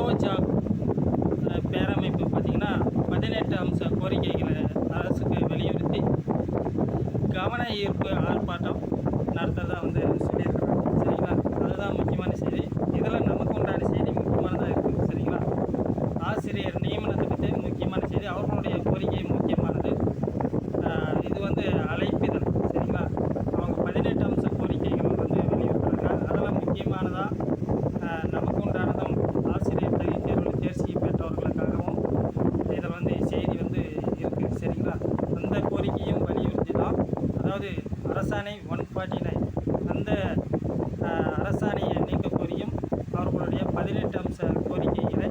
கோ job பேரமைப்பு பார்த்திங்கன்னா பதினெட்டு அம்ச கோரிக்கைகளை அரசுக்கு வலியுறுத்தி கவன ஈர்ப்பு ஆர்ப்பாட்டம் நடத்ததாக வந்து சொல்லியிருக்கிறாங்க சரிங்களா? அதுதான் முக்கியமான செய்தி. அதாவது அரசாணை ஒன் ஃபார்ட்டி நைன் அந்த அரசாணையை நீக்க கோரியும் அவர்களுடைய பதினெட்டு அம்ச கோரிக்கைகளை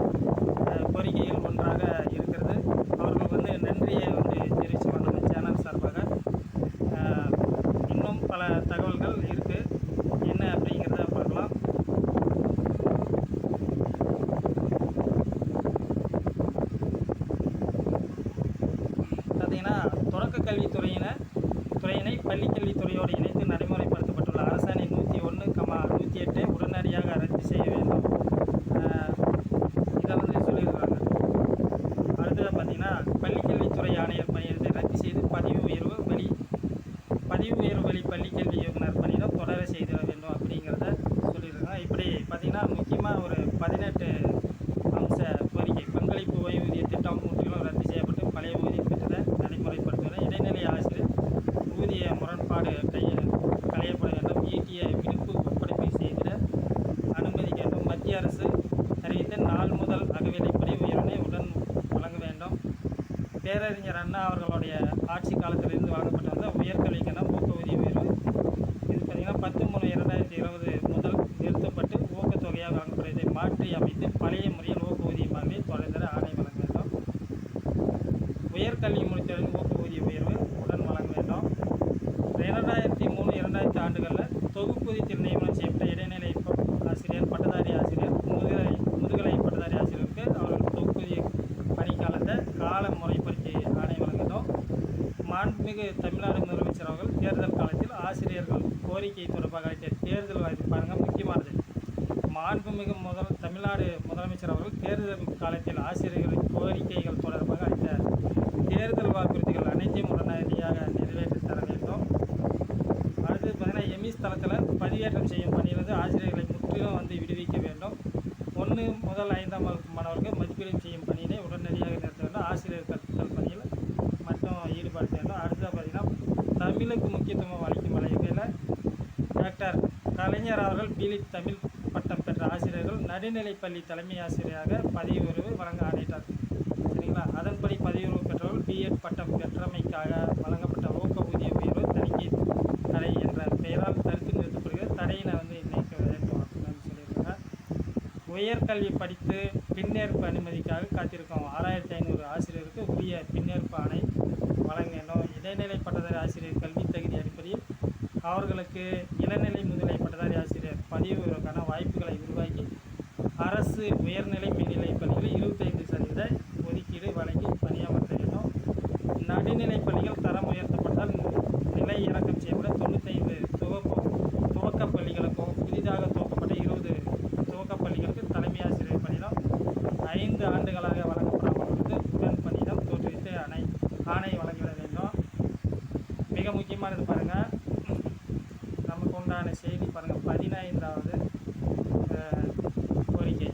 கோரிக்கைகள் ஒன்றாக இருக்கிறது. அவர்கள் வந்து நன்றியை வந்து தெரிவித்து நம்ம சேனல் சார்பாக. இன்னும் பல தகவல்கள் இருக்குது என்ன அப்படிங்கிறத பார்க்கலாம். பார்த்திங்கன்னா தொடக்க கல்வித்துறையினர் துறையினை பள்ளிக்கல்வித்துறையோடு இணைத்து நடைமுறைப்படுத்தப்பட்டுள்ள அரசாணை நூற்றி ஒன்று கமா நூற்றி எட்டை உடனடியாக ரத்து செய்ய வேண்டும். இதை வந்து சொல்லியிருக்காங்க. அடுத்தது பார்த்தீங்கன்னா பள்ளிக்கல்வித்துறை ஆணையர் பணியிடத்தை ரத்து செய்து பதிவு உயர்வு வழி பதிவு உயர்வு வழி பள்ளிக்கல்வி இயக்குனர் பணியிடம் தொடர செய்திட வேண்டும் அப்படிங்கிறத சொல்லியிருக்காங்க. இப்படி பார்த்திங்கன்னா முக்கியமாக ஒரு பதினெட்டு அம்ச கோரிக்கை பங்களிப்பு ஓய்வூதிய திட்டம் முற்றிலும் ரத்து செய்ய பழைய ஊதியம் பெற்றதை நடைமுறைப்படுத்துவது இடைநிலை ஆசிரியர் ஊதிய முரண்பாடு கைய களையப்பட வேண்டும் ஈட்டிய விடுப்பு ஒப்படைப்பு செய்திட அனுமதிக்க வேண்டும். மத்திய அரசு அறிவித்த நாள் முதல் அகவிலைப்படி உயர்வினை உடன் வழங்க வேண்டும். பேரறிஞர் அண்ணா அவர்களுடைய ஆட்சி காலத்திலிருந்து வழங்கப்பட்டு வந்த உயர்கல்விக்கான ஊக்கஊதிய உயர்வு இது பார்த்திங்கன்னா பத்து மூணு இரண்டாயிரத்தி இருபது முதல் நிறுத்தப்பட்டு ஊக்கத்தொகையாக வழங்கப்படுவதை மாற்றி அமைத்து பழைய முறையில் ஊக்கஊதியமாகவே தொலைந்தர ஆணை வழங்க வேண்டும். உயர்கல்வி முடித்தவர்கள் ஊக்கஊதிய உயர்வு இரண்டாயிரத்தி மூணு இரண்டாயிரத்தி ஆண்டுகளில் தொகுப்பூதியத்தில் நியமனம் செய்யப்பட்ட இடைநிலை ஆசிரியர் பட்டதாரி ஆசிரியர் முதுகலை முதுகலை பட்டதாரி ஆசிரியருக்கு அவர்கள் தொகுப்பூதிய பணிக்காலத்தை கால முறைப்படுத்தி ஆணையம் வழங்கினோம். மாண்புமிகு தமிழ்நாடு முதலமைச்சர் அவர்கள் தேர்தல் காலத்தில் ஆசிரியர்கள் கோரிக்கை தொடர்பாக அளித்த தேர்தல் வாய்ப்பு பாருங்கள் முக்கியமானது. மாண்புமிகு முதல் தமிழ்நாடு முதலமைச்சர் அவர்கள் தேர்தல் காலத்தில் ஆசிரியர்களின் கோரிக்கைகள் தொடர்பாக அளித்த தேர்தல் வாக்குறுதிகள் அனைத்தையும் உடனடியாக நிறைவேற்ற தர வேண்டும் அடுத்து பார்த்தீங்கன்னா எமிஸ் தளத்தில் பதிவேற்றம் செய்யும் பணி வந்து ஆசிரியர்களை முற்றிலும் வந்து விடுவிக்க வேண்டும். ஒன்று முதல் ஐந்தாம் வகுப்பு மாணவர்கள் மதிப்பீடு செய்யும் பணியினை உடனடியாக நிறுத்த வேண்டும். ஆசிரியர் கற்பித்தல் பணியில் மட்டும் ஈடுபடுத்த வேண்டும். அடுத்தது பார்த்தீங்கன்னா தமிழுக்கு முக்கியத்துவம் அளிக்கும் வகையில் டாக்டர் கலைஞர் அவர்கள் பிலிப் தமிழ் பட்டம் பெற்ற ஆசிரியர்கள் நடுநிலைப்பள்ளி தலைமை ஆசிரியராக பதவி உயர்வு வழங்க ஆணையிட்டார். சரிங்களா? அதன்படி பதவி உயர்வு பெற்றவர்கள் பிஎட் பட்டம் பெற்றமைக்காக வழங்கப்பட்ட ஊக்க ஊதிய உயர்வு தணிக்கை தடை என்ற பெயரால் தடுத்து நிறுத்தப்படுகிறது தடையினை வந்து நீக்க வேண்டும் அப்படின்னு சொல்லியிருக்காங்க உயர்கல்வி படித்து பின்னேற்பு அனுமதிக்காக காத்திருக்கும். ஆறாயிரத்தி ஐநூறு ஆசிரியருக்கு உரிய பின்னேற்பு ஆணை வழங்க வேண்டும் இடைநிலை பட்டதாரி ஆசிரியர் கல்வி தகுதி அடிப்படையில் அவர்களுக்கு இளநிலை முதுநிலை பட்டதாரி ஆசிரியர் பதிவுக்கான வாய்ப்புகளை உருவாக்கி அரசு உயர்நிலை மேல்நிலை பள்ளிகளில் இருபத்தைந்து சதவீத ஒதுக்கீடு வழங்கி பணியமர்த்த வேண்டும். நடுநிலை பள்ளிகள் தரம் உயர்த்தப்பட்டால் நிலை இறக்கம் செய்யப்பட தொண்ணூத்தைந்து துவக்க துவக்க பள்ளிகளுக்கும் புதிதாக துவக்கப்பட்ட இருபது துவக்க பள்ளிகளுக்கு தலைமை ஆசிரியர் பணியிடம் ஐந்து ஆண்டுகளாக வழங்கப்படாமல் வந்து உடன் பணியிடம் தோற்றுவித்து அணை ஆணை வழங்கிட வேண்டும் மிக முக்கியமானது பாருங்கள் நமக்கு உண்டான பாருங்கள் பதினைந்தாவது கோரிக்கை.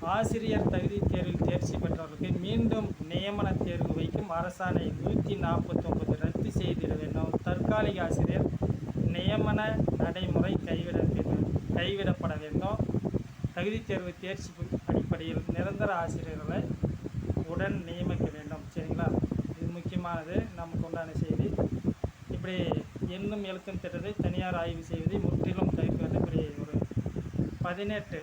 ஆசிரியர் தகுதி தேர்வில் தேர்ச்சி பெற்றவர்களுக்கு மீண்டும் நியமன தேர்வு வைக்கும் அரசாணை நூற்றி நாற்பத்தொம்பது ரத்து செய்திட வேண்டும். தற்காலிக ஆசிரியர் நியமன நடைமுறை கைவிட வேண்டும் கைவிடப்பட வேண்டும். தகுதி தேர்வு தேர்ச்சி அடிப்படையில் நிரந்தர ஆசிரியர்களை உடன் நியமிக்க வேண்டும். சரிங்களா? இது முக்கியமானது. நமக்கு உண்டான செய்தி. இப்படி எண்ணும் எழுத்தும் திட்டத்தை தனியார் ஆய்வு செய்வதை முற்றிலும் தவிர்ப்பது பெரிய ஒரு பதினெட்டு